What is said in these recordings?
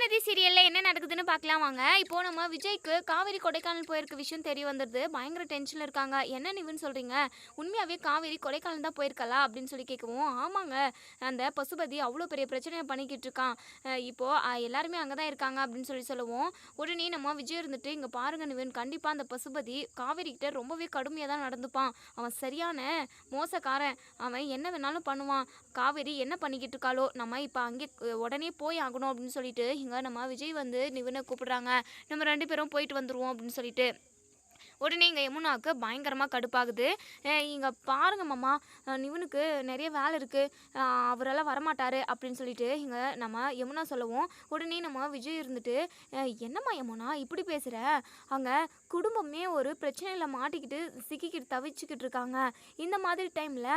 நதி சீரியலில் என்ன நடக்குதுன்னு பார்க்கலாம் வாங்க. இப்போ நம்ம விஜய்க்கு காவேரி கொடைக்கானல் போயிருக்க விஷயம் தெரிய வந்துடுது பயங்கர டென்ஷனில் இருக்காங்க. என்ன நிவுன்னு சொல்கிறீங்க உண்மையாகவே காவேரி கொடைக்கானல் தான் போயிருக்கலா? அப்படின்னு சொல்லி கேட்கவும் ஆமாங்க. அந்த பசுபதி அவ்வளோ பெரிய பிரச்சனையை பண்ணிக்கிட்டு இருக்கான். இப்போது எல்லாருமே அங்கே தான் இருக்காங்க அப்படின்னு சொல்லி சொல்லுவோம் உடனே நம்ம விஜய் இருந்துட்டு இங்கே பாருங்க நிவின் கண்டிப்பாக அந்த பசுபதி காவேரிக்கிட்ட ரொம்பவே கடுமையாக தான் நடந்துப்பான். அவன் சரியான மோசக்காரன். அவன் என்ன வேணாலும் பண்ணுவான். காவேரி என்ன பண்ணிக்கிட்டு இருக்காளோ? நம்ம இப்போ அங்கே உடனே போய் ஆகணும். அப்படின்னு சொல்லிட்டு நம்ம விஜய் வந்து நிவினை கூப்பிடுறாங்க. நம்ம ரெண்டு பேரும் போயிட்டு வந்துடுவோம் அப்படின்னு சொல்லிட்டு. உடனே இங்கே யமுனாவுக்கு பயங்கரமாக கடுப்பாகுது. இங்கே பாருங்க மாமா. இவனுக்கு நிறைய வேலை இருக்குது அவரெல்லாம் வரமாட்டார். அப்படின்னு சொல்லிட்டு இங்கே நம்ம யமுனா சொல்லவும். உடனே நம்ம விஜய் இருந்துட்டு என்னம்மா யமுனா இப்படி பேசுகிற அங்கே குடும்பமே ஒரு பிரச்சனையில் மாட்டிக்கிட்டு சிக்கிக்கிட்டு தவிச்சுக்கிட்டு இருக்காங்க. இந்த மாதிரி டைமில்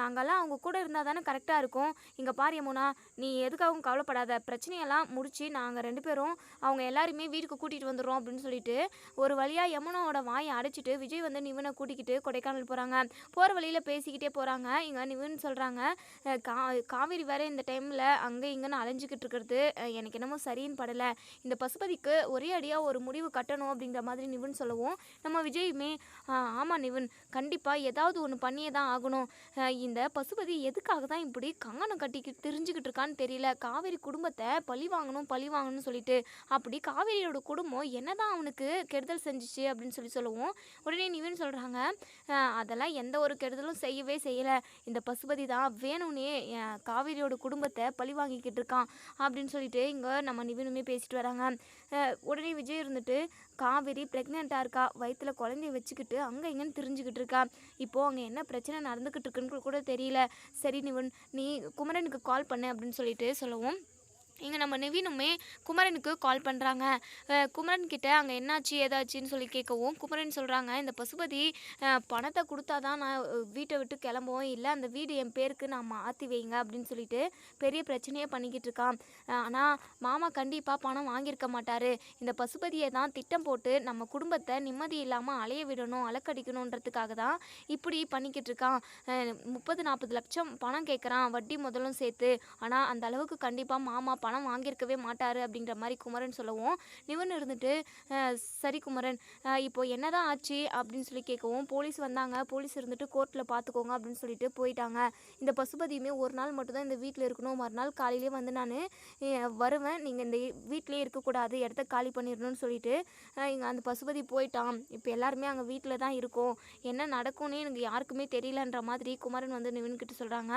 நாங்கள்லாம் அவங்க கூட இருந்தால் தானே கரெக்டாக இருக்கும். இங்கே பாரு யமுனா நீ எதுக்காகவும் கவலைப்படாத. பிரச்சனையெல்லாம் முடிச்சு நாங்கள் ரெண்டு பேரும் அவங்க எல்லாருமே வீட்டுக்கு கூட்டிகிட்டு வந்துடுறோம். அப்படின்னு சொல்லிட்டு ஒரு வழியாக யமுனாவோட வாயை அடைச்சிட்டு விஜய் வந்து நிவனை கூட்டிக்கிட்டு கொடைக்கானல் போகிறாங்க போகிற வழியில் பேசிக்கிட்டே போகிறாங்க இங்கே நிவன் சொல்கிறாங்க கா காவேரி வேற இந்த டைமில் அங்கே இங்கேன்னு அலைஞ்சிக்கிட்டு இருக்கிறது. எனக்கு என்னமோ சரின்னு படலை. இந்த பசுபதிக்கு ஒரே அடியாக ஒரு முடிவு கட்டணும் அப்படிங்கிற மாதிரி நிவன் சொல்லவும் நம்ம விஜயுமே ஆமாம் நிவன் கண்டிப்பாக ஏதாவது ஒன்று பண்ணியே தான் ஆகணும். இந்த பசுபதி எதுக்காக தான் இப்படி கங்கணம் கட்டிக்கிட்டு தெரிஞ்சுக்கிட்டு இருக்கான்னு தெரியல. காவேரி குடும்பத்தை பழி வாங்கணும் பழி வாங்கணும்னு சொல்லிட்டு. அப்படி காவேரியோட குடும்பம் என்னதான் அவனுக்கு கெடுதல் செஞ்சிச்சு அப்படின்னு சொல்லி சொல்லுவோம். உடனே நிவின் சொல்கிறாங்க அதெல்லாம் எந்த ஒரு கெடுதலும் செய்யவே செய்யலை. இந்த பசுபதி தான் வேணும்னே காவேரியோட குடும்பத்தை பழி வாங்கிக்கிட்டு இருக்கான் அப்படின்னு சொல்லிட்டு இங்கே நம்ம நிவினுமே பேசிட்டு வராங்க. உடனே விஜய் இருந்துட்டு காவேரி ப்ரெக்னெண்ட்டாக இருக்கா? வயிற்றுல குழந்தைய வச்சுக்கிட்டு அங்கே இங்கேன்னு தெரிஞ்சுக்கிட்டு இருக்கா. இப்போது அங்கே என்ன பிரச்சனை நடந்துக்கிட்டு இருக்குன்னு கூட தெரியல. சரி நிவன் நீ குமரனுக்கு கால் பண்ணு அப்படின்னு சொல்லிட்டு சொல்லவும். இங்கே நம்ம நிவினுமே குமரனுக்கு கால் பண்ணுறாங்க குமரன் கிட்ட அங்கே என்னாச்சு ஏதாச்சுன்னு சொல்லி கேட்கவும் குமரன் சொல்கிறாங்க இந்த பசுபதி பணத்தை கொடுத்தா தான் நான் வீட்டை விட்டு கிளம்புவோம். இல்லை அந்த வீடு என் பேருக்கு நான் மாற்றி வைங்க அப்படின்னு சொல்லிட்டு பெரிய பிரச்சனையே பண்ணிக்கிட்டு இருக்கான். ஆனால் மாமா கண்டிப்பாக பணம் வாங்கியிருக்க மாட்டார். இந்த பசுபதியை தான் திட்டம் போட்டு நம்ம குடும்பத்தை நிம்மதி இல்லாமல் அலைய விடணும் அலக்கடிக்கணுன்றதுக்காக தான் இப்படி பண்ணிக்கிட்டு இருக்கான். முப்பது நாற்பது லட்சம் பணம் கேட்குறான் வட்டி முதலும் சேர்த்து. ஆனால் அந்த அளவுக்கு கண்டிப்பாக மாமா பணம் வாங்கியிருக்கவே மாட்டார் அப்படிங்கிற மாதிரி குமரன் சொல்லவும் நிவன் இருந்துட்டு சரி குமரன் அஹ், இப்போ என்னதான் ஆச்சு அப்படின்னு சொல்லி கேட்கவும் போலீஸ் வந்தாங்க போலீஸ் இருந்துட்டு கோர்ட்டில் பார்த்துக்கோங்க அப்படின்னு சொல்லிட்டு போயிட்டாங்க. இந்த பசுபதியுமே ஒரு நாள் மட்டும்தான் இந்த வீட்டில் இருக்கணும் மறுநாள் காலையிலே வந்து நான் வருவேன் நீங்கள் இந்த வீட்டிலே இருக்கக்கூடாது இடத்த காலி பண்ணிடணும்னு சொல்லிட்டு இங்கே அந்த பசுபதி போயிட்டான். இப்போ எல்லாருமே அங்கே வீட்டில் தான் இருக்கோம். என்ன நடக்கும்னே எனக்கு யாருக்குமே தெரியலன்ற மாதிரி குமரன் வந்து நிவின்கிட்ட சொல்கிறாங்க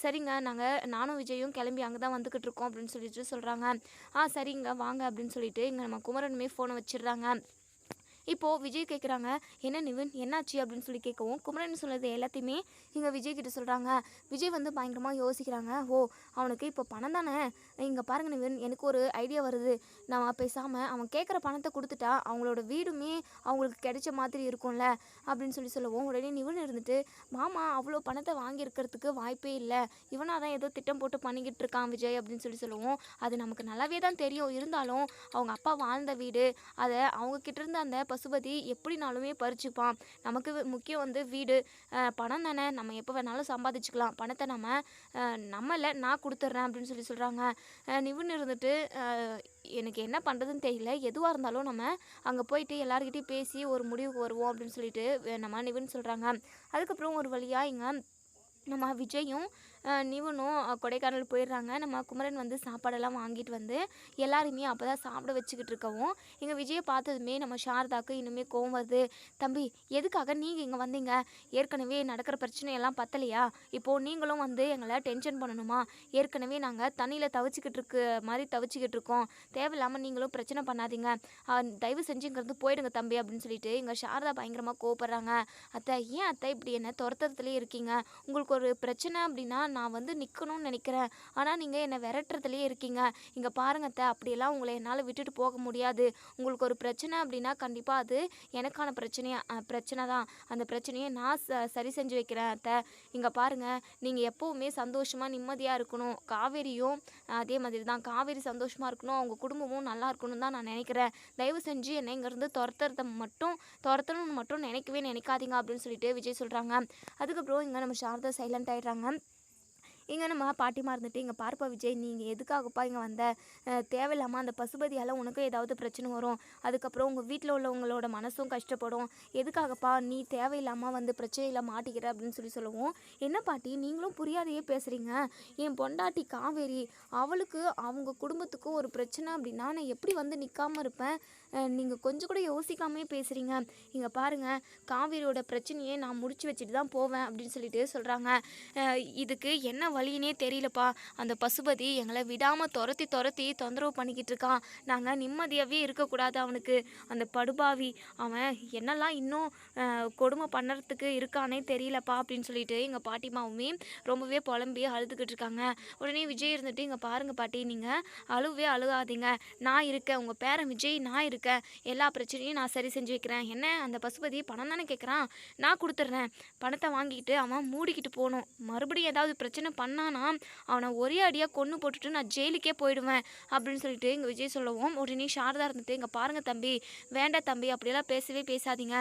சரிங்க நாங்கள் நானும் விஜயும் கிளம்பி அங்கே தான் வந்துக்கிட்டு இருக்கோம் அப்படின்னு சொல்லிட்டு சொல்கிறாங்க ஆ சரிங்க வாங்க அப்படின்னு சொல்லிட்டு இங்கே நம்ம குமரனுமே ஃபோனை வச்சிடுறாங்க. இப்போது விஜய் கேட்குறாங்க என்ன நிவின் என்னாச்சு? அப்படின்னு சொல்லி கேட்கவும் குமரன் சொல்கிறது எல்லாத்தையுமே இங்கே விஜய் கிட்ட சொல்கிறாங்க விஜய் வந்து பயங்கரமாக யோசிக்கிறாங்க ஓ அவனுக்கு இப்போ பணம் தானே? இங்கே பாருங்க நிவின் எனக்கு ஒரு ஐடியா வருது. நான் பேசாமல் அவன் கேட்குற பணத்தை கொடுத்துட்டா அவங்களோட வீடுமே அவங்களுக்கு கிடைச்ச மாதிரி இருக்கும்ல? அப்படின்னு சொல்லி சொல்லுவோம் உடனே நிவின் இருந்துட்டு மாமா அவ்வளோ பணத்தை வாங்கியிருக்கிறதுக்கு வாய்ப்பே இல்லை. இவனாக தான் ஏதோ திட்டம் போட்டு பண்ணிக்கிட்டு இருக்கான் விஜய் அப்படின்னு சொல்லி சொல்லுவோம் அது நமக்கு நல்லாவே தான் தெரியும். இருந்தாலும் அவங்க அப்பா வாழ்ந்த வீடு அதை அவங்க கிட்ட இருந்து அந்த பசுபதி எப்படினாலுமே பறிச்சுப்பான். நமக்கு முக்கியம் வந்து வீடு. பணம் தானே. நம்ம எப்போ வேணாலும் சம்பாதிச்சுக்கலாம். பணத்தை நம்ம நம்மளை நம்மள நான் கொடுத்துட்றேன் அப்படின்னு சொல்லி சொல்கிறாங்க நிவுன்னு இருந்துட்டு எனக்கு என்ன பண்ணுறதுன்னு தெரியல. எதுவாக இருந்தாலும் நம்ம அங்கே போயிட்டு எல்லாருக்கிட்டையும் பேசி ஒரு முடிவுக்கு வருவோம் அப்படின்னு சொல்லிட்டு நம்ம நிவுன்னு சொல்கிறாங்க அதுக்கப்புறம் ஒரு வழியாக இங்கே நம்ம விஜயும் நிவனும் கொடைக்கானல் போயிடுறாங்க. நம்ம குமரன் வந்து சாப்பாடெல்லாம் வாங்கிட்டு வந்து எல்லாருமே அப்போ தான் சாப்பிட வச்சுக்கிட்டு இருக்கவும் எங்கள் விஜயை பார்த்ததுமே நம்ம சாரதாக்கு இன்னுமே கோவம் வருது. தம்பி எதுக்காக நீங்கள் இங்கே வந்தீங்க? ஏற்கனவே நடக்கிற பிரச்சனையெல்லாம் பத்தலையா? இப்போது நீங்களும் வந்து எங்களை டென்ஷன் பண்ணணுமா? ஏற்கனவே நாங்கள் தண்ணியில் தவிச்சிக்கிட்டு இருக்க மாதிரி தவிச்சிக்கிட்டு இருக்கோம். தேவையில்லாமல் நீங்களும் பிரச்சனை பண்ணாதீங்க. தயவு செஞ்சுங்கிறது போயிடுங்க தம்பி அப்படின்னு சொல்லிட்டு எங்கள் சாரதா பயங்கரமாக கோவப்படுறாங்க. அத்தை ஏன் அத்தை இப்படி என்ன துரத்துறதுலேயே இருக்கீங்க? உங்களுக்கு ஒரு பிரச்சனை அப்படின்னா நான் வந்து நிற்கணும்னு நினைக்கிறேன். ஆனால் நீங்கள் என்னை விரட்டுறதுலேயே இருக்கீங்க. இங்கே பாருங்க அத்தை அப்படியெல்லாம் உங்களை என்னால் விட்டுட்டு போக முடியாது. உங்களுக்கு ஒரு பிரச்சனை அப்படின்னா கண்டிப்பாக அது எனக்கான பிரச்சனையா பிரச்சனை தான் அந்த பிரச்சனையை நான் ச- சரி செஞ்சு வைக்கிறேன் அத்தை. இங்கே பாருங்கள் நீங்கள் எப்போவுமே சந்தோஷமாக நிம்மதியாக இருக்கணும். காவேரியும் அதே மாதிரி தான் காவேரி சந்தோஷமாக இருக்கணும். அவங்க குடும்பமும் நல்லா இருக்கணும் தான் நான் நினைக்கிறேன். தயவு செஞ்சு என்னை இங்கேருந்து துரத்துறத மட்டும் துரத்தணும்னு மட்டும் நினைக்கவே நினைக்காதீங்க அப்படின்னு சொல்லிட்டு விஜய் சொல்கிறாங்க அதுக்கப்புறம் இங்கே நம்ம சாரதா சைலண்ட் ஆகிடுறாங்க இங்கே நம்ம பாட்டிமா இருந்துட்டு இங்கே பார்ப்பா விஜய் நீங்கள் எதுக்காகப்பா இங்கே வந்த? தேவையில்லாமல் அந்த பசுபதியால் உனக்கும் ஏதாவது பிரச்சனை வரும். அதுக்கப்புறம் உங்கள் வீட்டில் உள்ளவங்களோட மனசும் கஷ்டப்படும். எதுக்காகப்பா நீ தேவையில்லாமல் வந்து பிரச்சனையில் மாட்டிக்கிற அப்படின்னு சொல்லி சொல்லுவோம். என்ன பாட்டி நீங்களும் புரியாதையே பேசுகிறீங்க என் பொண்டாட்டி காவேரி அவளுக்கு அவங்க குடும்பத்துக்கும் ஒரு பிரச்சனை அப்படின்னா நான் எப்படி வந்து நிற்காமல் இருப்பேன்? நீங்கள் கொஞ்சம் கூட யோசிக்காமே பேசுகிறீங்க இங்கே பாருங்கள் காவேரியோட பிரச்சனையை நான் முடிச்சு வச்சுட்டு தான் போவேன் அப்படின்னு சொல்லிட்டு சொல்கிறாங்க இதுக்கு என்ன வழின்னே தெரியலப்பா. அந்த பசுபதி எங்களை விடாமல் துரத்தி துரத்தி தொந்தரவு பண்ணிக்கிட்டு இருக்கான். நாங்கள் நிம்மதியாகவே இருக்கக்கூடாது அவனுக்கு. அந்த படுபாவி அவன் என்னெல்லாம் இன்னும் கொடுமை பண்ணுறதுக்கு இருக்கானே தெரியலப்பா அப்படின்னு சொல்லிட்டு எங்கள் பாட்டிமாவுமே ரொம்பவே புலம்பி அழுதுகிட்டு இருக்காங்க. உடனே விஜய் இருந்துட்டு இங்கே பாருங்கள் பாட்டி நீங்கள் அழுவே அழுகாதீங்க. நான் இருக்கேன். உங்கள் பேரன் விஜய் நான் இருக்கேன். எல்லா பிரச்சனையும் நான் சரி செஞ்சு வைக்கிறேன். என்ன? அந்த பசுபதி பணம் தானே கேட்குறான் நான் கொடுத்துட்றேன் பணத்தை வாங்கிக்கிட்டு அவன் மூடிக்கிட்டு போகணும் மறுபடியும் ஏதாவது பிரச்சனை பண்ணானா அவனை ஒரே அடியாக கொன்று போட்டுட்டு நான் ஜெயிலுக்கே போயிடுவேன் அப்படின்னு சொல்லிட்டு இங்கே விஜய் சொல்லவும் உடனே சாரதா இருந்துட்டு இங்கே பாருங்கள் தம்பி. வேண்டாம் தம்பி. அப்படியெல்லாம் பேசவே பேசாதீங்க.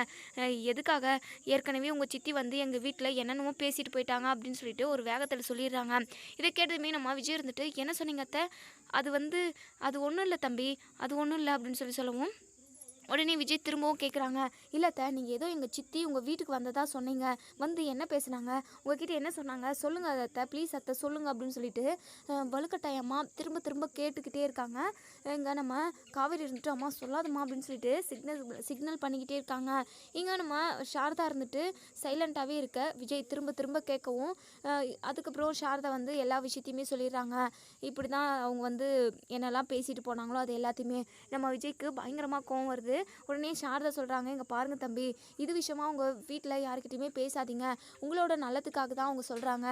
எதுக்காக? ஏற்கனவே உங்கள் சித்தி வந்து எங்கள் வீட்டில் என்னென்னமோ பேசிட்டு போயிட்டாங்க. அப்படின்னு சொல்லிட்டு ஒரு வேகத்தில் சொல்லிடுறாங்க. இதை கேட்டதுமே நம்ம விஜய் இருந்துட்டு என்ன சொன்னீங்க அத்தை? அது வந்து அது ஒன்றும் இல்லை தம்பி. அது ஒன்றும் இல்லை. அப்படின்னு சொல்லி சொல்லவும் உடனே விஜய் திரும்பவும் கேட்குறாங்க இல்லத்த நீங்கள் ஏதோ எங்கள் சித்தி உங்கள் வீட்டுக்கு வந்ததாக சொன்னீங்க. வந்து என்ன பேசுனாங்க? உங்ககிட்ட என்ன சொன்னாங்க? சொல்லுங்கள் அத்தை ப்ளீஸ் அத்தை சொல்லுங்கள் அப்படின்னு சொல்லிட்டு அஹ், வலுக்கட்டாயமாக திரும்ப திரும்ப கேட்டுக்கிட்டே இருக்காங்க. இங்கே நம்ம காவேரி இருந்துட்டு அம்மா சொல்லாதம்மா அப்படின்னு சொல்லிட்டு சிக்னல் சிக்னல் பண்ணிக்கிட்டே இருக்காங்க. இங்கே நம்ம சாரதா இருந்துட்டு சைலண்ட்டாகவே இருக்க விஜய் திரும்ப திரும்ப கேட்கவும் அதுக்கப்புறம் சாரதா வந்து எல்லா விஷயத்தையுமே சொல்லிடுறாங்க. இப்படி தான் அவங்க வந்து என்னெல்லாம் பேசிட்டு போனாங்களோ அது எல்லாத்தையுமே. நம்ம விஜய்க்கு பயங்கரமாக கோவம் வருது. உடனே சாரதா சொல்கிறாங்க இங்கே பாருங்க தம்பி இது விஷயமா உங்கள் வீட்டில் யாருக்கிட்டையுமே பேசாதீங்க. உங்களோட நல்லதுக்காக தான் அவங்க சொல்கிறாங்க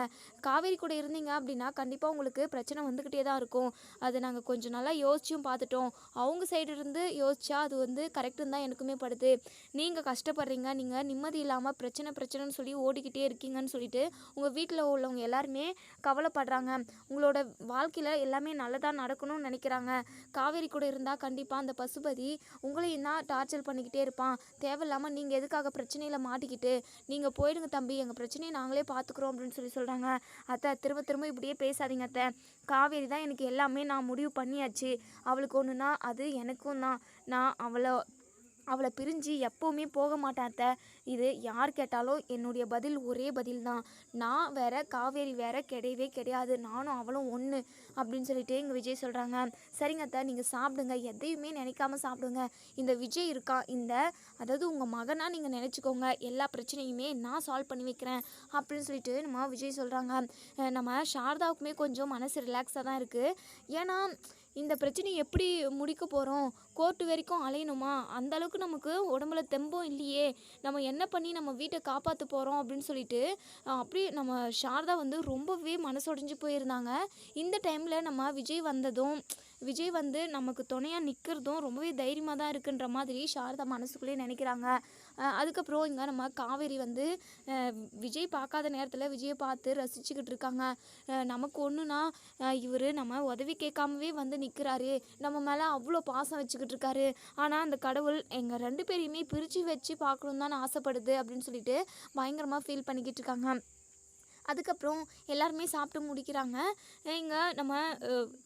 காவேரி கூட இருந்தீங்க அப்படின்னா கண்டிப்பாக உங்களுக்கு பிரச்சனை வந்துக்கிட்டே தான் இருக்கும். அது நாங்கள் கொஞ்சம் நல்லா யோசிச்சும் பார்த்துட்டோம். அவங்க சைடு இருந்து யோசிச்சா அது வந்து கரெக்டுன்னு தான் எனக்குமே படுது. நீங்கள் கஷ்டப்படுறீங்க நீங்கள் நிம்மதி இல்லாமல் பிரச்சனை பிரச்சனைன்னு சொல்லி ஓடிக்கிட்டே இருக்கீங்கன்னு சொல்லிட்டு உங்கள் வீட்டில் உள்ளவங்க எல்லாருமே கவலைப்படுறாங்க. உங்களோட வாழ்க்கையில் எல்லாமே நல்லதாக நடக்கணும்னு நினைக்கிறாங்க. காவேரி கூட இருந்தால் கண்டிப்பாக அந்த பசுபதி உங்களையும் தான் டார்ச்சர் பண்ணிக்கிட்டே இருப்பான். தேவையில்லாமல் நீங்கள் எதுக்காக பிரச்சனையில் மாட்டிக்கிட்டு நீங்கள் போயிடுங்க தம்பி எங்கள் பிரச்சனையை நாங்களே பார்த்துக்குறோம் அப்படின்னு சொல்லி சொல்கிறாங்க அத்தை திரும்ப திரும்ப இப்படியே பேசாதீங்க அத்தை. காவேரி தான் எனக்கு எல்லாமே நான் முடிவு பண்ணியாச்சு. அவளுக்கு ஒன்றுனா அது எனக்கும் தான். நான் அவளை அவளை பிரிஞ்சு எப்போவுமே போக மாட்டேன் அத்தை. இது யார் கேட்டாலும் என்னுடைய பதில் ஒரே பதில் தான். நான் வேற காவேரி வேற கிடையவே கிடையாது. நானும் அவளும் ஒன்று அப்படின்னு சொல்லிட்டு எங்கள் விஜய் சொல்கிறாங்க சரிங்க அத்தை நீங்கள் சாப்பிடுங்க. எதையுமே நினைக்காம சாப்பிடுங்க. இந்த விஜய் இருக்கா? இந்த அதாவது உங்கள் மகனாக நீங்கள் நினச்சிக்கோங்க. எல்லா பிரச்சனையுமே நான் சால்வ் பண்ணி வைக்கிறேன் அப்படின்னு சொல்லிட்டு நம்ம விஜய் சொல்கிறாங்க நம்ம சாரதாவுக்குமே கொஞ்சம் மனசு ரிலாக்ஸாக தான் இருக்குது ஏன்னா இந்த பிரச்சனையை எப்படி முடிக்க போகிறோம் கோர்ட்டு வரைக்கும் அலையணுமா? அந்தளவுக்கு நமக்கு உடம்புல தெம்பும் இல்லையே. நம்ம என்ன பண்ணி நம்ம வீட்டை காப்பாற்ற போகிறோம் அப்படின்னு சொல்லிட்டு அப்படி அப்படியே நம்ம சாரதா வந்து ரொம்பவே மனசொடைஞ்சு போயிருந்தாங்க. இந்த டைமில் நம்ம விஜய் வந்ததும் விஜய் வந்து நமக்கு துணையாக நிற்கிறதும் ரொம்பவே தைரியமாக தான் இருக்குன்ற மாதிரி சாரதா மனசுக்குள்ளேயே நினைக்கிறாங்க. அதுக்கப்புறம் இங்கே நம்ம காவேரி வந்து விஜய் பார்க்காத நேரத்தில் விஜயை பார்த்து ரசிச்சுக்கிட்டு இருக்காங்க. நமக்கு ஒன்றுனா இவர் நம்ம உதவி கேட்காமவே வந்து நிற்கிறாரு நம்ம மேலே அவ்வளோ பாசம் வச்சுக்கிட்டு இருக்காரு. ஆனால் அந்த கடவுள் எங்கள் ரெண்டு பேரையுமே பிரித்து வச்சு பார்க்கணும் தான் ஆசைப்படுது அப்படின்னு சொல்லிட்டு பயங்கரமாக ஃபீல் பண்ணிக்கிட்டு இருக்காங்க. அதுக்கப்புறம் எல்லாருமே சாப்பிட்டு முடிக்கிறாங்க. இங்கே நம்ம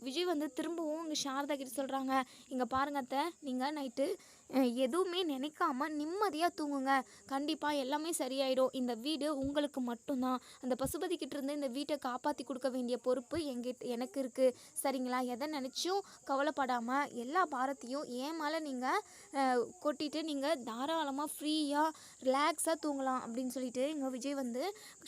விஜய் வந்து திரும்பவும் இங்கே சாரதா கிட்ட சொல்கிறாங்க இங்கே பாருங்க அத்தை நீங்கள் நைட்டு எதுவுமே நினைக்காம நிம்மதியாக தூங்குங்க. கண்டிப்பாக எல்லாமே சரியாயிடும். இந்த வீடு உங்களுக்கு மட்டும்தான். அந்த பசுபதி இந்த வீட்டை காப்பாற்றி கொடுக்க வேண்டிய பொறுப்பு எங்கிட்ட எனக்கு இருக்குது சரிங்களா? எதை நினச்சும் கவலைப்படாமல் எல்லா பாரத்தையும் ஏன் மேலே நீங்கள் கொட்டிட்டு நீங்கள் தாராளமாக ஃப்ரீயாக ரிலாக்ஸாக தூங்கலாம் அப்படின்னு சொல்லிட்டு இங்கே விஜய் வந்து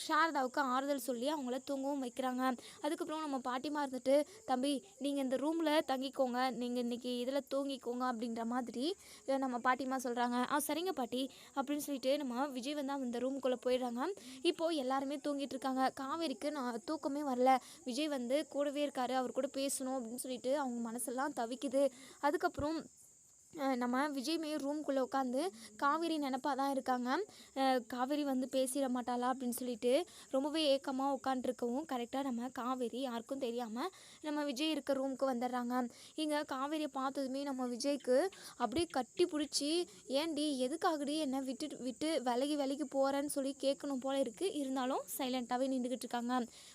சாரதாவுக்கு ஆறுதல் சொல்லி அவங்கள தூங்கவும் வைக்கிறாங்க. அதுக்கப்புறம் நம்ம பாட்டிமா இருந்துட்டு தம்பி நீங்கள் இந்த ரூமில் தங்கிக்கோங்க. நீங்கள் இன்றைக்கி இதில் தூங்கிக்கோங்க. அப்படின்ற மாதிரி நம்ம பாட்டிமா சொல்கிறாங்க ஆ சரிங்க பாட்டி அப்படின்னு சொல்லிட்டு நம்ம விஜய் வந்து அந்த ரூமுக்குள்ளே போயிடுறாங்க. இப்போது எல்லாருமே தூங்கிட்டு இருக்காங்க. காவேரிக்கு நான் தூக்கமே வரல. விஜய் வந்து கூடவே இருக்காரு அவர் கூட பேசணும் அப்படின்னு சொல்லிட்டு அவங்க மனசெல்லாம் தவிக்குது. அதுக்கப்புறம் நம்ம விஜய்மே ரூம்குள்ளே உட்காந்து காவேரி நினப்பாக தான் இருக்காங்க. காவேரி வந்து பேசிட மாட்டாளா அப்படின்னு சொல்லிட்டு ரொம்பவே ஏக்கமாக உட்காந்துருக்கவும் கரெக்டாக நம்ம காவேரி யாருக்கும் தெரியாமல் நம்ம விஜய் இருக்க ரூமுக்கு வந்துடுறாங்க இங்கே காவேரியை பார்த்ததுமே நம்ம விஜய்க்கு அப்படியே கட்டி பிடிச்சி ஏன்டி எதுக்காகடி என்னை விட்டுட்டு விட்டு விலகி விலகி போகிறேன்னு சொல்லி கேட்கணும் போல இருக்குது இருந்தாலும் சைலண்ட்டாகவே நின்றுக்கிட்டு இருக்காங்க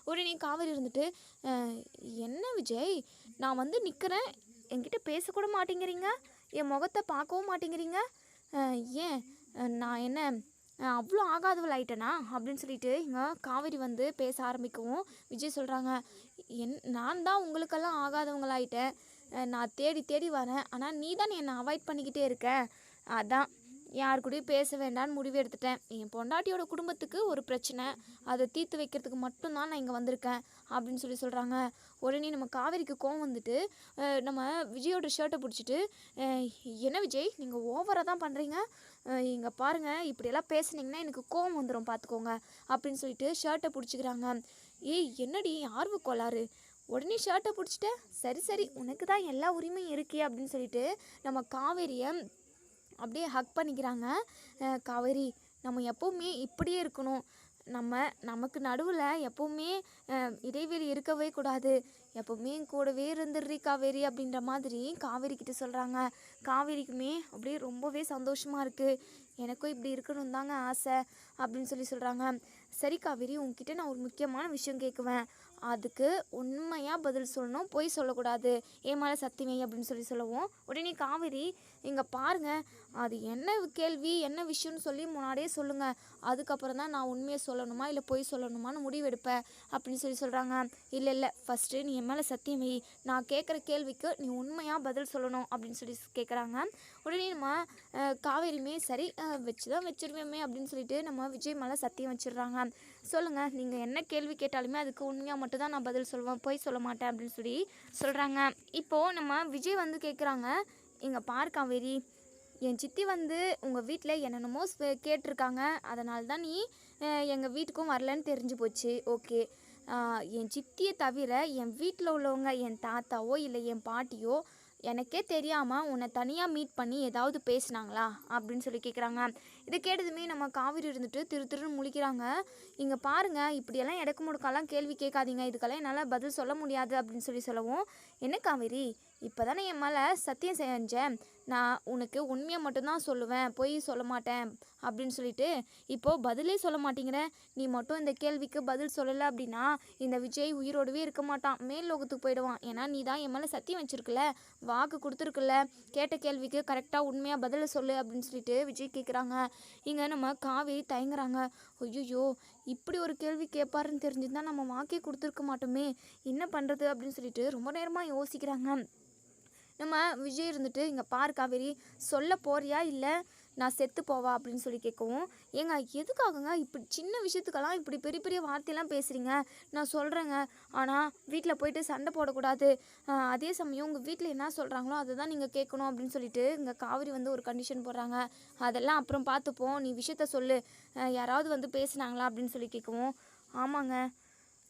உடனே காவேரி இருந்துட்டு என்ன விஜய்? நான் வந்து நிற்கிறேன் என்கிட்ட பேசக்கூட மாட்டேங்கிறீங்க? என் முகத்தை பார்க்கவும் மாட்டேங்கிறீங்க? ஏன்? நான் என்ன அவ்வளோ ஆகாதவள் ஆயிட்டேனா? அப்படின்னு சொல்லிட்டு இங்கே காவேரி வந்து பேச ஆரம்பிக்கவும் விஜய் சொல்கிறாங்க என் நான் தான் உங்களுக்கெல்லாம் ஆகாதவங்களாயிட்டேன். நான் தேடி தேடி வரேன். ஆனால் நீ தான் என்னை அவாய்ட் பண்ணிக்கிட்டே இருக்க. அதான். யார் கூடயும் பேச வேண்டாம்னு முடிவு எடுத்துட்டேன். என் பொண்டாட்டியோட குடும்பத்துக்கு ஒரு பிரச்சனை. அதை தீர்த்து வைக்கிறதுக்கு மட்டும்தான் நான் இங்கே வந்திருக்கேன் அப்படின்னு சொல்லி சொல்கிறாங்க உடனே நம்ம காவேரிக்கு கோவம் வந்துட்டு நம்ம விஜயோட ஷர்ட்டை பிடிச்சிட்டு என்ன விஜய் நீங்கள் ஓவராக தான் பண்ணுறீங்க இங்கே பாருங்கள் இப்படியெல்லாம் பேசுனீங்கன்னா எனக்கு கோவம் வந்துடும் பார்த்துக்கோங்க அப்படின்னு சொல்லிட்டு ஷர்ட்டை பிடிச்சிக்கிறாங்க. ஏய் என்னடி ஆர்வ கோளாறு. உடனே ஷர்ட்டை பிடிச்சிட்டேன். சரி சரி உனக்கு தான் எல்லா உரிமையும் இருக்கே அப்படின்னு சொல்லிட்டு நம்ம காவேரியை அப்படியே ஹக் பண்ணிக்கிறாங்க. காவேரி நம்ம எப்போவுமே இப்படியே இருக்கணும். நம்ம நமக்கு நடுவில் எப்போவுமே இடைவெளி இருக்கவே கூடாது. எப்போவுமே கூடவே இருந்துடுறி காவேரி அப்படின்ற மாதிரி காவேரி கிட்ட சொல்கிறாங்க காவேரிக்குமே அப்படியே ரொம்பவே சந்தோஷமாக இருக்குது எனக்கும் இப்படி இருக்கணும் தாங்க ஆசை அப்படின்னு சொல்லி சொல்கிறாங்க சரி காவேரி உங்ககிட்ட நான் ஒரு முக்கியமான விஷயம் கேட்குவேன் அதுக்கு உண்மையாக பதில் சொல்லணும். பொய் சொல்லக்கூடாது. ஏன் மேலே சத்தியமை அப்படின்னு சொல்லி சொல்லவும். உடனே காவேரி இங்கே பாருங்க. அது என்ன கேள்வி என்ன விஷயம்னு சொல்லி முன்னாடியே சொல்லுங்கள் அதுக்கப்புறம் தான் நான் உண்மையை சொல்லணுமா இல்லை பொய் சொல்லணுமான்னு முடிவெடுப்பேன் அப்படின்னு சொல்லி சொல்கிறாங்க இல்லை இல்லை. ஃபஸ்ட்டு நீ என் மேலே சத்தியம் வை. நான் கேட்குற கேள்விக்கு நீ உண்மையாக பதில் சொல்லணும் அப்படின்னு சொல்லி கேட்குறாங்க உடனே நம்ம காவேரியுமே சரி வச்சு தான் வச்சிருவேமே அப்படின்னு சொல்லிட்டு நம்ம விஜய் மேலே சத்தியம் வச்சிடுறாங்க. சொல்லுங்கள் நீங்கள் என்ன கேள்வி கேட்டாலுமே அதுக்கு உண்மையாக மட்டும் தான் நான் பதில் சொல்லுவேன் பொய் சொல்ல மாட்டேன் அப்படின்னு சொல்லி சொல்கிறாங்க இப்போது நம்ம விஜய் வந்து கேட்குறாங்க இங்கே பாரு காவேரி என் சித்தி வந்து உங்கள் வீட்டில் என்னென்னமோ கேட்டிருக்காங்க அதனால தான் நீ எங்கள் வீட்டுக்கும் வரலன்னு தெரிஞ்சு போச்சு ஓகே. என் சித்தியை தவிர என் வீட்டில் உள்ளவங்க என் தாத்தாவோ இல்லை என் பாட்டியோ எனக்கே தெரியாமல் உன்னை தனியாக மீட் பண்ணி ஏதாவது பேசுனாங்களா? அப்படின்னு சொல்லி கேட்குறாங்க இதை கேட்டதுமே நம்ம காவிரி இருந்துட்டு திரு திருன்னு முழிக்கிறாங்க. இங்கே பாருங்க இப்படியெல்லாம் இடக்கு முடுக்கெல்லாம் கேள்வி கேட்காதீங்க. இதுக்கெல்லாம் என்னால் பதில் சொல்ல முடியாது அப்படின்னு சொல்லி சொல்லவும் என்ன காவேரி? இப்போ தானே என் மேலே சத்தியம் செஞ்சேன் நான் உனக்கு உண்மையை மட்டும்தான் சொல்லுவேன் பொய் சொல்ல மாட்டேன் அப்படின்னு சொல்லிட்டு இப்போது பதிலே சொல்ல மாட்டேங்கிற. நீ மட்டும் இந்த கேள்விக்கு பதில் சொல்லலை அப்படின்னா இந்த விஜய் உயிரோடவே இருக்க மாட்டான் மேல் லோகத்துக்கு போயிடுவான். ஏன்னா நீ தான் என் மேலே சத்தியம் வச்சிருக்கல வாக்கு கொடுத்துருக்குல்ல கேட்ட கேள்விக்கு கரெக்டாக உண்மையாக பதில் சொல்லு அப்படின்னு சொல்லிட்டு விஜய் கேட்குறாங்க இங்கே நம்ம காவேரி தயங்குறாங்க. ஐயோ இப்படி ஒரு கேள்வி கேட்பாருன்னு தெரிஞ்சிருந்தா நம்ம வாக்கே கொடுத்துருக்க மாட்டோமே என்ன பண்ணுறது அப்படின்னு சொல்லிட்டு ரொம்ப நேரமாக யோசிக்கிறாங்க. நம்ம விஜய் இருந்துட்டு இங்கே பார் காவேரி சொல்ல போறியா? இல்லை நான் செத்து போவா? அப்படின்னு சொல்லி கேட்கவும் ஏங்க எதுக்காகங்க இப்படி சின்ன விஷயத்துக்கெல்லாம் இப்படி பெரிய பெரிய வார்த்தையெல்லாம் பேசுகிறீங்க நான் சொல்கிறேங்க ஆனால் வீட்டில் போயிட்டு சண்டை போடக்கூடாது. அதே சமயம் உங்கள் வீட்டில் என்ன சொல்கிறாங்களோ அதை தான் நீங்கள் கேட்கணும் அப்படின்னு சொல்லிட்டு இங்கே காவிரி வந்து ஒரு கண்டிஷன் போடுறாங்க. அதெல்லாம் அப்புறம் பார்த்துப்போம். நீ விஷயத்த சொல்லு. யாராவது வந்து பேசுனாங்களா? அப்படின்னு சொல்லி கேட்கவும் ஆமாங்க.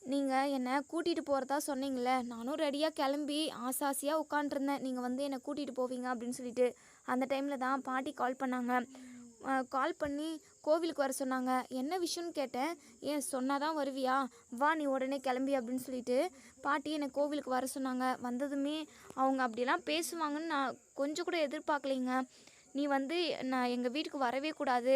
நீங்கள் என்னை கூட்டிகிட்டு போகிறதா சொன்னீங்களே நானும் ரெடியாக கிளம்பி ஆசை ஆசையாக உட்காண்ட்ருந்தேன் நீங்கள் வந்து என்னை கூட்டிகிட்டு போவீங்க அப்படின்னு சொல்லிட்டு அந்த டைமில் தான் பாட்டி கால் பண்ணாங்க. கால் பண்ணி கோவிலுக்கு வர சொன்னாங்க. என்ன விஷயம்னு கேட்டேன். ஏன் சொன்னால் தான் வருவியா? வா நீ உடனே கிளம்பி அப்படின்னு சொல்லிட்டு பாட்டி என்னை கோவிலுக்கு வர சொன்னாங்க. வந்ததுமே அவங்க அப்படிலாம் பேசுவாங்கன்னு நான் கொஞ்சம் கூட எதிர்பார்க்கலைங்க. நீ வந்து நான் எங்கள் வீட்டுக்கு வரவே கூடாது.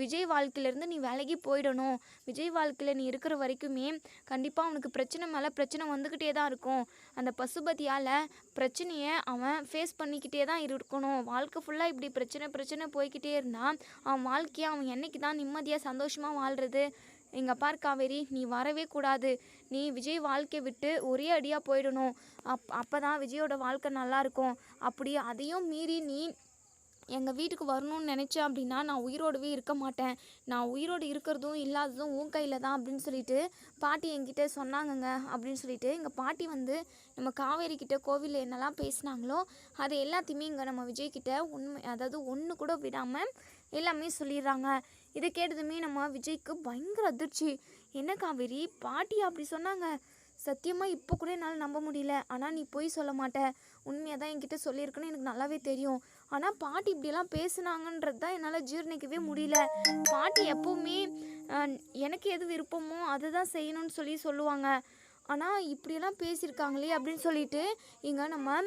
விஜய் வாழ்க்கையிலேருந்து நீ விலகி போயிடணும். விஜய் வாழ்க்கையில் நீ இருக்கிற வரைக்குமே கண்டிப்பாக அவனுக்கு பிரச்சனை மேலே பிரச்சனை வந்துக்கிட்டே தான் இருக்கும். அந்த பசுபதியால் பிரச்சனையை அவன் ஃபேஸ் பண்ணிக்கிட்டே தான் இருக்கணும். வாழ்க்கை ஃபுல்லாக இப்படி பிரச்சனை பிரச்சனை போய்கிட்டே இருந்தால் அவன் வாழ்க்கையை அவன் என்னைக்கு தான் நிம்மதியாக சந்தோஷமாக வாழ்கிறது இங்கே பார் காவேரி நீ வரவே கூடாது. நீ விஜய் வாழ்க்கையை விட்டு ஒரே அடியாக போயிடணும். அப் அப்போ தான் விஜயோட வாழ்க்கை நல்லா இருக்கும். அப்படி அதையும் மீறி நீ எங்கள் வீட்டுக்கு வரணும்னு நினச்சேன் அப்படின்னா நான் உயிரோடவே இருக்க மாட்டேன். நான் உயிரோடு இருக்கிறதும் இல்லாததும் உன் கையில் தான் அப்படின்னு சொல்லிட்டு பாட்டி என்கிட்ட சொன்னாங்கங்க அப்படின்னு சொல்லிட்டு எங்கள் பாட்டி வந்து நம்ம காவேரி கிட்ட கோவிலில் என்னெல்லாம் பேசினாங்களோ அது எல்லாத்தையுமே இங்கே நம்ம விஜய்கிட்ட உண்மை அதாவது ஒன்று கூட விடாமல் எல்லாமே சொல்லிடுறாங்க. இதை கேட்டதுமே நம்ம விஜய்க்கு பயங்கர அதிர்ச்சி. என்ன காவேரி பாட்டி அப்படி சொன்னாங்க. சத்தியமாக இப்போ கூட என்னால் நம்ப முடியல. ஆனால் நீ போய் சொல்ல மாட்ட. உண்மையாக தான் என்கிட்ட சொல்லியிருக்குன்னு எனக்கு நல்லாவே தெரியும். ஆனால் பாட்டி இப்படியெல்லாம் பேசுனாங்கன்றது தான் என்னால் ஜீரணிக்கவே முடியல. பாட்டி எப்போவுமே எனக்கு எது விருப்பமோ அதை தான் செய்யணும்னு சொல்லி சொல்லுவாங்க. ஆனால் இப்படியெல்லாம் பேசியிருக்காங்களே அப்படின்னு சொல்லிட்டு இங்கே நம்ம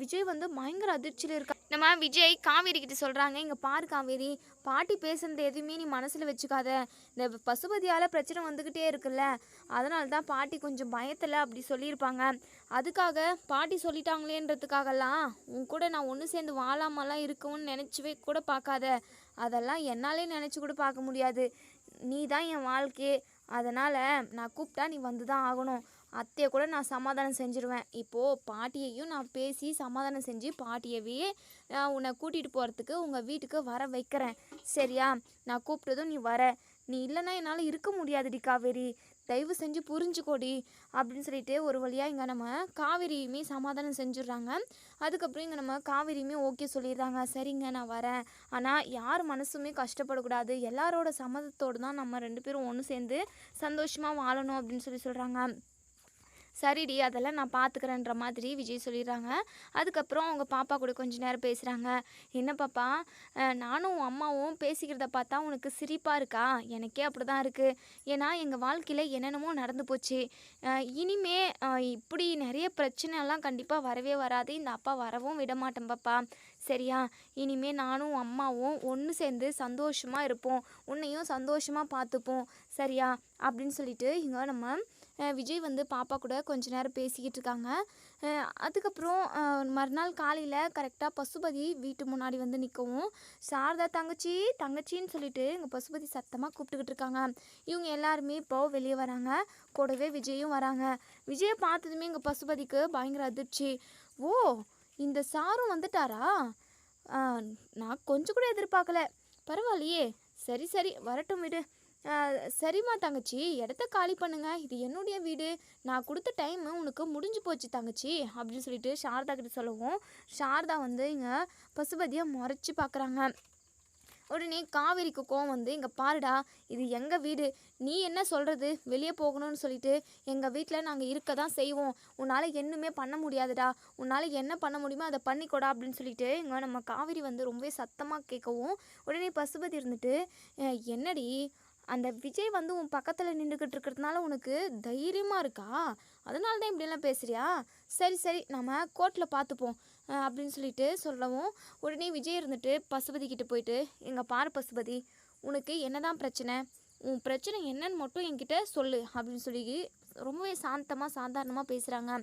விஜய் வந்து பயங்கர அதிர்ச்சியில் இருக்கா நம்ம விஜய் காவேரி கிட்ட சொல்கிறாங்க இங்கே பாரு காவேரி பாட்டி பேசுனது எதுவுமே நீ மனசில் வச்சுக்காத. இந்த பசுபதியால் பிரச்சனை வந்துக்கிட்டே இருக்குல்ல அதனால தான் பாட்டி கொஞ்சம் பயத்தில் அப்படி சொல்லியிருப்பாங்க. அதுக்காக பாட்டி சொல்லிட்டாங்களேன்றதுக்காகலாம் உன் கூட நான் ஒன்று சேர்ந்து வாழாமலாம் இருக்கவும்னு நினச்சவே கூட பார்க்காத. அதெல்லாம் என்னாலே நினச்சி கூட பார்க்க முடியாது. நீ தான் என் வாழ்க்கையே அதனால் நான் கூப்பிட்டா நீ வந்து தான் ஆகணும். அத்தையை கூட நான் சமாதானம் செஞ்சுருவேன். இப்போது பாட்டியையும் நான் பேசி சமாதானம் செஞ்சு பாட்டியவே உன்னை கூட்டிகிட்டு போகிறதுக்கு உங்கள் வீட்டுக்கு வர வைக்கிறேன். சரியா? நான் கூப்பிட்டதும் நீ வர. நீ இல்லைன்னா என்னால் இருக்க முடியாதுடி காவேரி. தயவு செஞ்சு புரிஞ்சுக்கோடி அப்படின்னு சொல்லிட்டு ஒரு வழியாக இங்கே நம்ம காவேரியுமே சமாதானம் செஞ்சுடுறாங்க. அதுக்கப்புறம் இங்கே நம்ம காவேரியுமே ஓகே சொல்லிடுறாங்க. சரிங்க நான் வரேன். ஆனால் யார் மனசுமே கஷ்டப்படக்கூடாது. எல்லாரோட சம்மதத்தோடு தான் நம்ம ரெண்டு பேரும் ஒன்று சேர்ந்து சந்தோஷமாக வாழணும் அப்படின்னு சொல்லி சொல்கிறாங்க சரிடி அதெல்லாம் நான் பார்த்துக்கிறேன்ற மாதிரி விஜய் சொல்லிடுறாங்க. அதுக்கப்புறம் அவங்க பாப்பா கூட கொஞ்ச நேரம் பேசுகிறாங்க என்ன பாப்பா நானும் உன் அம்மாவும் பேசிக்கிறத பார்த்தா உனக்கு சிரிப்பாக இருக்கா? எனக்கே அப்படி தான் இருக்குது ஏன்னா எங்கள் வாழ்க்கையில் என்னென்னமோ நடந்து போச்சு. இனிமே இப்படி நிறைய பிரச்சனைலாம் கண்டிப்பாக வரவே வராது. இந்த அப்பா வரவும் விட மாட்டேன் பாப்பா. சரியா? இனிமே நானும் உன் அம்மாவும் ஒன்று சேர்ந்து சந்தோஷமாக இருப்போம். உன்னையும் சந்தோஷமாக பார்த்துப்போம் சரியா? அப்படின்னு சொல்லிட்டு இங்கே நம்ம விஜய் வந்து பாப்பா கூட கொஞ்ச நேரம் பேசிக்கிட்டு இருக்காங்க. அதுக்கப்புறம் மறுநாள் காலையில் கரெக்டாக பசுபதி வீட்டு முன்னாடி வந்து நிற்கவும் சாரதா தங்கச்சி தங்கச்சின்னு சொல்லிட்டு இங்கே பசுபதி சத்தமாக கூப்பிட்டுக்கிட்டு இருக்காங்க. இவங்க எல்லாருமே இப்போ வெளியே வராங்க. கூடவே விஜயும் வராங்க. விஜயை பார்த்ததுமே இங்கே பசுபதிக்கு பயங்கர அதிர்ச்சி. ஓ இந்த சாரும் வந்துட்டாரா? நான் கொஞ்சம் கூட எதிர்பார்க்கல. பரவாயில்லையே. சரி சரி. வரட்டும் விடு. சரிம்மா தங்கச்சி. இடத்த காலி பண்ணுங்க. இது என்னுடைய வீடு. நான் கொடுத்த டைம் உனக்கு முடிஞ்சு போச்சு தங்கச்சி. அப்படின்னு சொல்லிட்டு சாரதா கிட்ட சொல்லவும். சாரதா வந்து இங்கே பசுபதியை முறைச்சி பார்க்குறாங்க உடனே காவேரிக்கு கோவம் வந்து இங்கே பாருடா இது எங்கள் வீடு? நீ என்ன சொல்கிறது வெளியே போகணும்னு சொல்லிட்டு எங்கள் வீட்டில் நாங்கள் இருக்க தான் செய்வோம். உன்னால் என்னுமே பண்ண முடியாதுடா. உன்னால் என்ன பண்ண முடியுமோ அதை பண்ணிக்கோடா அப்படின்னு சொல்லிட்டு இங்கே நம்ம காவேரி வந்து ரொம்பவே சத்தமாக கேட்கவும் உடனே பசுபதி இருந்துட்டு என்னடி? அந்த விஜய் வந்து உன் பக்கத்தில் நின்றுக்கிட்டு இருக்கிறதுனால உனக்கு தைரியமாக இருக்கா? அதனால தான் இப்படிலாம் பேசுகிறியா சரி சரி நம்ம கோர்ட்டில் பார்த்துப்போம் அப்படின்னு சொல்லிட்டு சொல்லவும் உடனே விஜய் இருந்துட்டு பசுபதி கிட்டே போயிட்டு எங்கள் பாரு பசுபதி உனக்கு என்னதான் பிரச்சனை? உன் பிரச்சனை என்னன்னு மட்டும் என்கிட்ட சொல்லு அப்படின்னு சொல்லி ரொம்பவே சாந்தமாக சாதாரணமாக பேசுகிறாங்க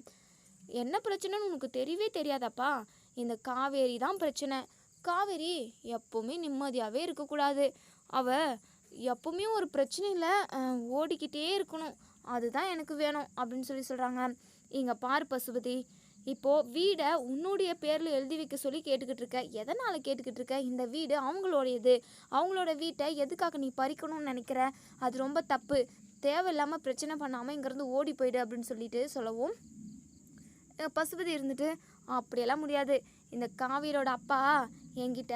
என்ன பிரச்சனைன்னு உனக்கு தெரியவே தெரியாதாப்பா? இந்த காவேரி தான் பிரச்சனை. காவேரி எப்போவுமே நிம்மதியாகவே இருக்கக்கூடாது. அவள் எப்பவுமே ஒரு பிரச்சனையில் ஓடிக்கிட்டே இருக்கணும். அதுதான் எனக்கு வேணும் அப்படின்னு சொல்லி சொல்கிறாங்க இங்கே பாரு பசுபதி. இப்போது வீடை உன்னுடைய பேரில் எழுதி வைக்க சொல்லி கேட்டுக்கிட்டு இருக்க. எதனால் கேட்டுக்கிட்டு இருக்க? இந்த வீடு அவங்களோடையது. அவங்களோட வீட்டை எதுக்காக நீ பறிக்கணும்னு நினைக்கிற? அது ரொம்ப தப்பு. தேவையில்லாமல் பிரச்சனை பண்ணாமல் இங்கேருந்து ஓடி போயிடு அப்படின்னு சொல்லிட்டு சொல்லவும் பசுபதி இருந்துட்டு அப்படியெல்லாம் முடியாது. இந்த காவிரோட அப்பா என்கிட்ட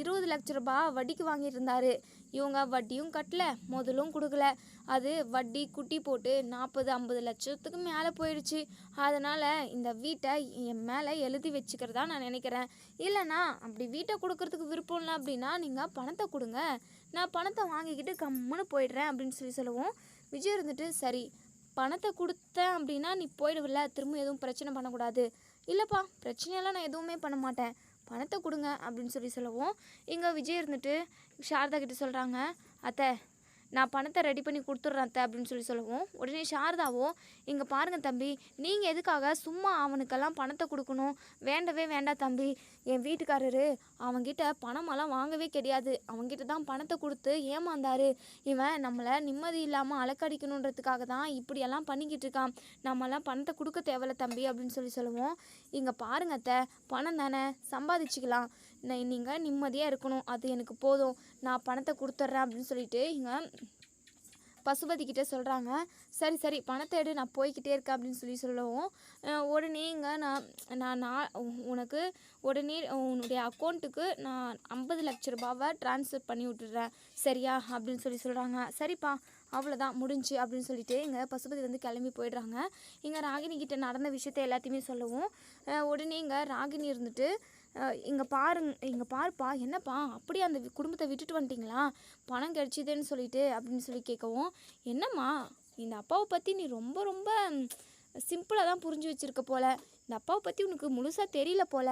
இருபது லட்ச ரூபாய் வட்டிக்கு வாங்கிட்டு இருந்தாரு இவங்க வட்டியும் கட்டல முதலும் கொடுக்கல. அது வட்டி குட்டி போட்டு நாற்பது ஐம்பது லட்சத்துக்கு மேலே போயிடுச்சு. அதனால் இந்த வீட்டை என் மேலே எழுதி வச்சுக்கிறதா நான் நினைக்கிறேன். இல்லைனா அப்படி வீட்டை கொடுக்கறதுக்கு விருப்பம் இல்லை அப்படின்னா நீங்கள் பணத்தை கொடுங்க. நான் பணத்தை வாங்கிக்கிட்டு கம்முன்னு போயிடுறேன் அப்படின்னு சொல்லி சொல்லுவோம். விஜய் இருந்துட்டு சரி பணத்தை கொடுத்தேன் அப்படின்னா நீ போயிடுவில்ல. திரும்ப எதுவும் பிரச்சனை பண்ணக்கூடாது. இல்லைப்பா பிரச்சனையெல்லாம் நான் எதுவுமே பண்ண மாட்டேன். பணத்தை கொடுங்க அப்படின்னு சொல்லி சொல்லவும் இங்கே விஜய் இருந்துட்டு சாரதா கிட்டே சொல்கிறாங்க அத்தை நான் பணத்தை ரெடி பண்ணி கொடுத்துட்றேன் அத்தை அப்படின்னு சொல்லி சொல்லுவோம். உடனே சாரதாவோ இங்கே பாருங்கள் தம்பி நீங்கள் எதுக்காக சும்மா அவனுக்கெல்லாம் பணத்தை கொடுக்கணும்? வேண்டவே வேண்டாம் தம்பி. என் வீட்டுக்காரரு அவன்கிட்ட பணமெல்லாம் வாங்கவே கிடையாது. அவன்கிட்ட தான் பணத்தை கொடுத்து ஏமாந்தாரு. இவன் நம்மளை நிம்மதி இல்லாமல் அலக்கடிக்கணுன்றதுக்காக தான் இப்படியெல்லாம் பண்ணிக்கிட்டு இருக்கான். நம்மலாம் பணத்தை கொடுக்க தேவையில்ல தம்பி அப்படின்னு சொல்லி சொல்லுவோம். இங்கே பாருங்க அத்தை பணம் தானே? சம்பாதிச்சுக்கலாம். நீங்கள் நிம்மதியாக இருக்கணும். அது எனக்கு போதும். நான் பணத்தை கொடுத்துட்றேன் அப்படின்னு சொல்லிட்டு இங்கே பசுபதி சொல்கிறாங்க சரி சரி பணத்தை எடு நான் போய்க்கிட்டே இருக்கேன் அப்படின்னு சொல்லி சொல்லவும் உடனே இங்கே நான் நான் நான் உனக்கு உடனே உன்னுடைய அக்கௌண்ட்டுக்கு நான் ஐம்பது லட்ச ரூபாவை ட்ரான்ஸ்ஃபர் பண்ணி விட்டுடுறேன். சரியா? அப்படின்னு சொல்லி சொல்கிறாங்க சரிப்பா அவ்வளோதான் முடிஞ்சு அப்படின்னு சொல்லிட்டு இங்கே பசுபதி வந்து கிளம்பி போயிடுறாங்க. இங்கே ராகினி கிட்ட நடந்த விஷயத்த எல்லாத்தையுமே சொல்லவும் உடனே இங்கே ராகினி இருந்துட்டு இங்கே பாருங்க இங்கே பாருப்பா என்னப்பா அப்படியே அந்த குடும்பத்தை விட்டுட்டு வந்துட்டிங்களா? பணம் கிடச்சிதுன்னு சொல்லிட்டு அப்படின்னு சொல்லி கேட்கவும் என்னம்மா இந்த அப்பாவை பற்றி நீ ரொம்ப ரொம்ப சிம்பிளாக தான் புரிஞ்சு வச்சுருக்க போல. இந்த அப்பாவை பற்றி உனக்கு முழுசாக தெரியல போல.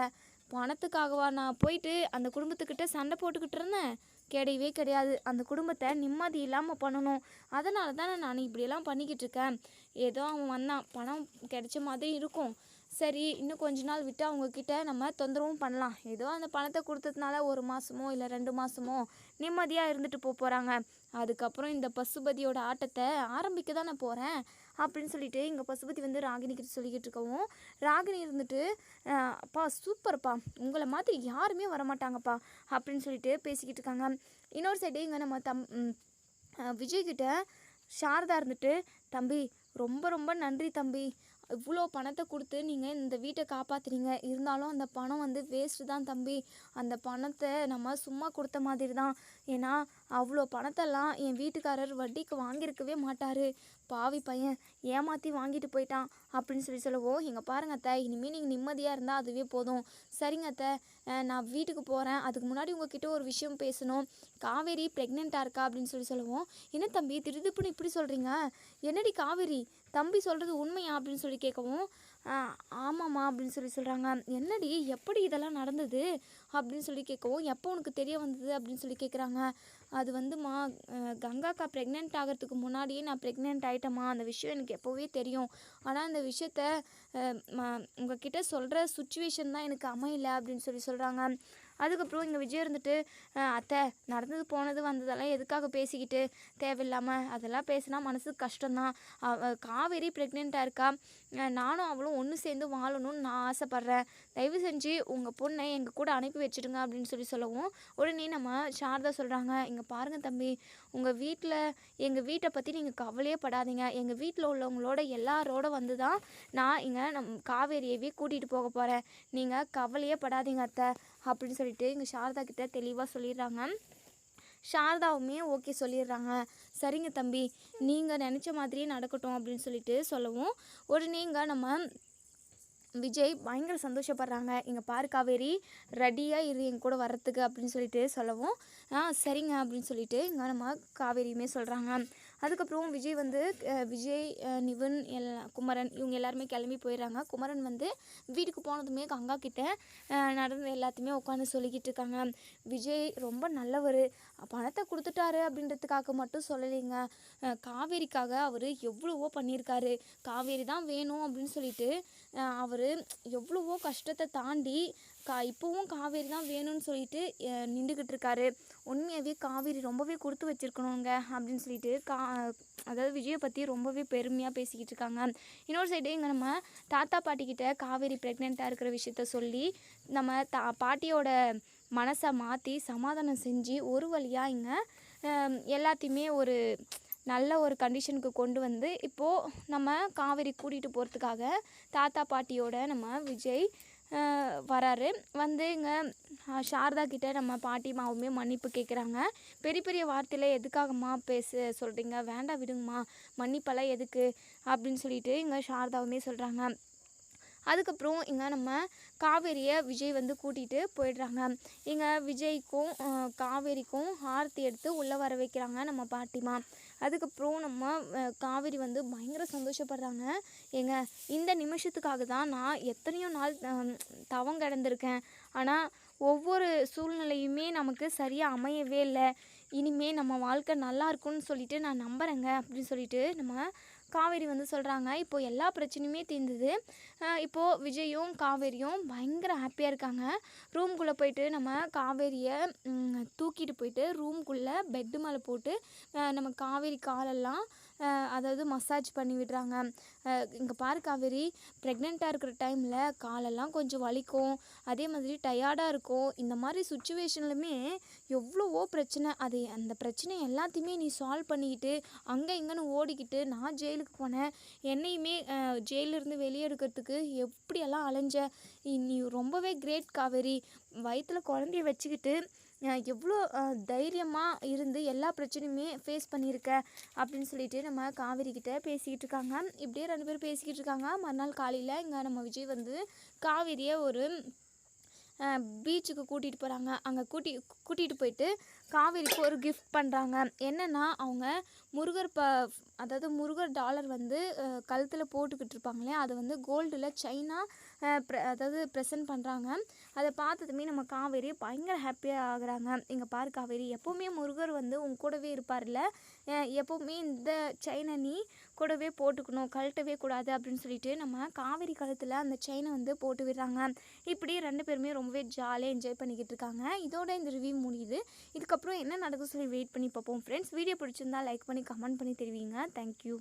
பணத்துக்காகவா நான் போயிட்டு அந்த குடும்பத்துக்கிட்ட சண்டை போட்டுக்கிட்டு இருந்தேன்? கிடையவே கிடையாது. அந்த குடும்பத்தை நிம்மதி இல்லாமல் பண்ணணும். அதனால தானே நான் இப்படியெல்லாம் பண்ணிக்கிட்டு இருக்கேன். ஏதோ அவன் வந்தான். பணம் கிடைச்ச மாதிரி இருக்கும். சரி இன்னும் கொஞ்ச நாள் விட்டு அவங்கக்கிட்ட நம்ம தொந்தரவும் பண்ணலாம். ஏதோ அந்த பணத்தை கொடுத்ததுனால ஒரு மாதமோ இல்லை ரெண்டு மாதமோ நிம்மதியாக இருந்துட்டு போக போகிறாங்க அதுக்கப்புறம் இந்த பசுபதியோட ஆட்டத்தை ஆரம்பிக்க தானே போகிறேன் அப்படின்னு சொல்லிட்டு இங்கே பசுபதி வந்து ராகினி கிட்ட சொல்லிக்கிட்டு இருக்கவும் ராகினி இருந்துட்டு அப்பா சூப்பர்ப்பா. உங்களை மாதிரி யாருமே வரமாட்டாங்கப்பா அப்படின்னு சொல்லிட்டு பேசிக்கிட்டு இருக்காங்க. இன்னொரு சைடு இங்கே நம்ம தம் விஜய்கிட்ட விஜய் சாரதா இருந்துட்டு தம்பி ரொம்ப ரொம்ப நன்றி தம்பி. இவ்வளோ பணத்தை கொடுத்து நீங்கள் இந்த வீட்டை காப்பாத்துறீங்க. இருந்தாலும் அந்த பணம் வந்து வேஸ்ட்டு தான் தம்பி. அந்த பணத்தை நம்ம சும்மா கொடுத்த மாதிரி தான் ஏன்னா அவ்வளோ பணத்தெல்லாம் என் வீட்டுக்காரர் வட்டிக்கு வாங்கியிருக்கவே மாட்டார். பாவி பையன் ஏமாற்றி வாங்கிட்டு போயிட்டான் அப்படின்னு சொல்லி சொல்லவும் இங்கே பாருங்க அத்தை இனிமேல் நீங்கள் நிம்மதியாக இருந்தால் அதுவே போதும். சரிங்க அத்தை நான் வீட்டுக்கு போகிறேன் அதுக்கு முன்னாடி உங்ககிட்ட ஒரு விஷயம் பேசணும். காவேரி ப்ரெக்னெண்ட்டாக இருக்கா? அப்படின்னு சொல்லி சொல்லுவோம் என்ன தம்பி திருதுப்புன்னு இப்படி சொல்கிறீங்க என்னடி காவேரி? தம்பி சொல்கிறது உண்மையா? அப்படின்னு சொல்லி கேட்கவும் ஆமாம்மா அப்படின்னு சொல்லி சொல்கிறாங்க என்னடி எப்படி இதெல்லாம் நடந்தது? அப்படின்னு சொல்லி கேட்கவும் எப்போ உனக்கு தெரிய வந்தது? அப்படின்னு சொல்லி கேட்குறாங்க. அது வந்துமா மா கங்காக்கா ப்ரெக்னென்ட் ஆகிறதுக்கு முன்னாடியே நான் ப்ரெக்னென்ட் ஆகிட்டேம்மா அந்த விஷயம் எனக்கு எப்போவே தெரியும். ஆனால் அந்த விஷயத்த உங்ககிட்ட சொல்கிற சுச்சுவேஷன் தான் எனக்கு அமையல அப்படின்னு சொல்லி சொல்கிறாங்க அதுக்கப்புறம் இங்கே விஜய் இருந்துட்டு அத்தை நடந்தது போனது வந்ததெல்லாம் எதுக்காக பேசிக்கிட்டு தேவையில்லாமல் அதெல்லாம் பேசினா மனசுக்கு கஷ்டம்தான். அவ காவேரி ப்ரெக்னெண்ட்டாக இருக்கா? நானும் அவளும் ஒன்று சேர்ந்து வாழணும்னு நான் ஆசைப்பட்றேன். தயவு செஞ்சு உங்கள் பொண்ணை எங்கள் கூட அனுப்பி வச்சிடுங்க அப்படின்னு சொல்லி சொல்லவும் உடனே நம்ம சாரதா சொல்கிறாங்க இங்கே பாருங்கள் தம்பி உங்கள் வீட்டில் எங்கள் வீட்டை பற்றி நீங்கள் கவலையே படாதீங்க. எங்கள் வீட்டில் உள்ளவங்களோட எல்லாரோட வந்து தான் நான் இங்கே நம் காவேரியவே கூட்டிகிட்டு போக போகிறேன் நீங்கள் கவலையே படாதீங்க அத்தை அப்படின்னு சொல்லிட்டு இங்கே சாரதா கிட்டே தெளிவாக சொல்லிடுறாங்க. சாரதாவுமே ஓகே சொல்லிடுறாங்க. சரிங்க தம்பி நீங்கள் நினச்ச மாதிரியே நடக்கட்டும் அப்படின்னு சொல்லிட்டு சொல்லவும் உடனே இங்கே நம்ம விஜய் பயங்கர சந்தோஷப்படுறாங்க. இங்கே பாரு காவேரி ரெடியாக இரு என் கூட வர்றதுக்கு அப்படின்னு சொல்லிட்டு சொல்லவும் ஆ சரிங்க அப்படின்னு சொல்லிட்டு இங்கே நம்ம காவேரியுமே சொல்கிறாங்க அதுக்கப்புறம் விஜய் வந்து விஜய் அஹ், நிவின் எல்லா குமரன் இவங்க எல்லாருமே கிளம்பி போயிடுறாங்க. குமரன் வந்து வீட்டுக்கு போனதுமே கங்கா கிட்ட நடந்த எல்லாத்தையுமே உட்காந்து சொல்லிக்கிட்டு இருக்காங்க. விஜய் ரொம்ப நல்லவர். பணத்தை கொடுத்துட்டாரு அப்படின்றதுக்காக மட்டும் சொல்லலைங்க. காவேரிக்காக அவர் எவ்வளவோ பண்ணியிருக்காரு. காவேரி தான் வேணும் அப்படின்னு சொல்லிட்டு அவர் எவ்வளவோ கஷ்டத்தை தாண்டி கா இப்போவும் காவேரி தான் வேணும்னு சொல்லிட்டு நின்றுக்கிட்டு இருக்காரு. உண்மையாகவே காவேரி ரொம்பவே கொடுத்து வச்சிருக்கணுங்க அப்படின்னு சொல்லிட்டு கா அதாவது விஜயை பற்றி ரொம்பவே பெருமையாக பேசிக்கிட்டு இருக்காங்க. இன்னொரு சைடு இங்கே நம்ம தாத்தா பாட்டிக்கிட்ட காவேரி ப்ரெக்னெண்ட்டாக இருக்கிற விஷயத்த சொல்லி நம்ம தா பாட்டியோட மனசை மாற்றி சமாதானம் செஞ்சு ஒரு வழியாக இங்கே எல்லாத்தையுமே ஒரு நல்ல ஒரு கண்டிஷனுக்கு கொண்டு வந்து இப்போது நம்ம காவேரி கூட்டிகிட்டு போகிறதுக்காக தாத்தா பாட்டியோட நம்ம விஜய் வராரு. வந்து இங்கே சாரதா கிட்டே நம்ம பாட்டி மாவுமே மன்னிப்பு கேட்குறாங்க பெரிய பெரிய வார்த்தையில் எதுக்காகம்மா பேச சொல்கிறீங்க வேண்டாம் விடுங்கம்மா. மன்னிப்பெல்லாம் எதுக்கு? அப்படின்னு சொல்லிட்டு இங்கே சாரதாவுமே சொல்கிறாங்க அதுக்கப்புறம் இங்கே நம்ம காவேரியை விஜய் வந்து கூட்டிகிட்டு போயிடுறாங்க. இங்கே விஜய்க்கும் காவேரிக்கும் ஆர்த்தி எடுத்து உள்ளே வர வைக்கிறாங்க நம்ம பாட்டிமா அதுக்கப்புறம் நம்ம காவேரி வந்து பயங்கர சந்தோஷப்படுறாங்க. ஏங்க இந்த நிமிஷத்துக்காக தான் நான் எத்தனையோ நாள் தவம் கிடந்திருக்கேன். ஆனால் ஒவ்வொரு சூழ்நிலையுமே நமக்கு சரியாக அமையவே இல்லை. இனிமே நம்ம வாழ்க்கை நல்லா இருக்கும்னு சொல்லிட்டு நான் நம்புகிறேங்க அப்படின்னு சொல்லிட்டு நம்ம காவேரி வந்து சொல்கிறாங்க இப்போது எல்லா பிரச்சனையுமே தீர்ந்தது. இப்போது விஜயும் காவேரியும் பயங்கர ஹாப்பியாக இருக்காங்க. ரூம்குள்ளே போயிட்டு நம்ம காவேரியை தூக்கிட்டு போயிட்டு ரூம்குள்ளே பெட்டு மேலே போட்டு நம்ம காவேரி காலெல்லாம் அதாவது மசாஜ் பண்ணி விடுறாங்க. இங்கே பாரு காவேரி ப்ரெக்னெண்ட்டாக இருக்கிற டைமில் காலெல்லாம் கொஞ்சம் வலிக்கும். அதே மாதிரி டயர்டாக இருக்கும். இந்த மாதிரி சுச்சுவேஷன்லையுமே எவ்வளவோ பிரச்சனை. அது அந்த பிரச்சனை எல்லாத்தையுமே நீ சால்வ் பண்ணிக்கிட்டு அங்கே இங்கேன்னு ஓடிக்கிட்டு நான் ஜெயிலுக்கு போனேன். என்னையுமே ஜெயிலிருந்து வெளியே எடுக்கிறதுக்கு எப்படியெல்லாம் அலைஞ்ச? நீ- நீ ரொம்பவே கிரேட் காவேரி. வயிற்றில் குழந்தைய வச்சுக்கிட்டு எவ்வளோ தைரியமாக இருந்து எல்லா பிரச்சனையுமே ஃபேஸ் பண்ணியிருக்க அப்படின்னு சொல்லிட்டு நம்ம காவேரி கிட்டே பேசிக்கிட்டு இருக்காங்க. இப்படியே ரெண்டு பேரும் பேசிக்கிட்டு இருக்காங்க. மறுநாள் காலையில் இங்கே நம்ம விஜய் வந்து காவேரியை ஒரு பீச்சுக்கு கூட்டிகிட்டு போகிறாங்க அங்கே கூட்டி கூட்டிகிட்டு போயிட்டு காவேரிக்கு ஒரு கிஃப்ட் பண்ணுறாங்க என்னென்னா அவங்க முருகர் ப அதாவது முருகர் டாலர் வந்து கழுத்தில் போட்டுக்கிட்டு இருப்பாங்க இல்லையா? அது வந்து கோல்டில் சைனா அதாவது ப்ரெசென்ட் பண்ணுறாங்க அதை பார்த்ததுமே நம்ம காவேரி பயங்கர ஹாப்பியாக ஆகுறாங்க. இங்கே பாரு காவேரி எப்போவுமே முருகர் வந்து உன் கூடவே இருப்பார்ல எப்போவுமே இந்த செயினை நீ கூடவே போட்டுக்கணும் கழட்டவே கூடாது அப்படின்னு சொல்லிட்டு நம்ம காவேரி கழுத்தில் அந்த செயினை வந்து போட்டு விடுறாங்க. இப்படி ரெண்டு பேருமே ரொம்பவே ஜாலியாக என்ஜாய் பண்ணிக்கிட்டு இருக்காங்க. இதோட இந்த ரிவ்யூ முடியுது. இதுக்கப்புறம் என்ன நடக்கும் சொல்லி வெயிட் பண்ணி பார்ப்போம் ஃப்ரெண்ட்ஸ் வீடியோ பிடிச்சிருந்தா லைக் பண்ணி கமெண்ட் பண்ணி தெரிவிங்க. Thank you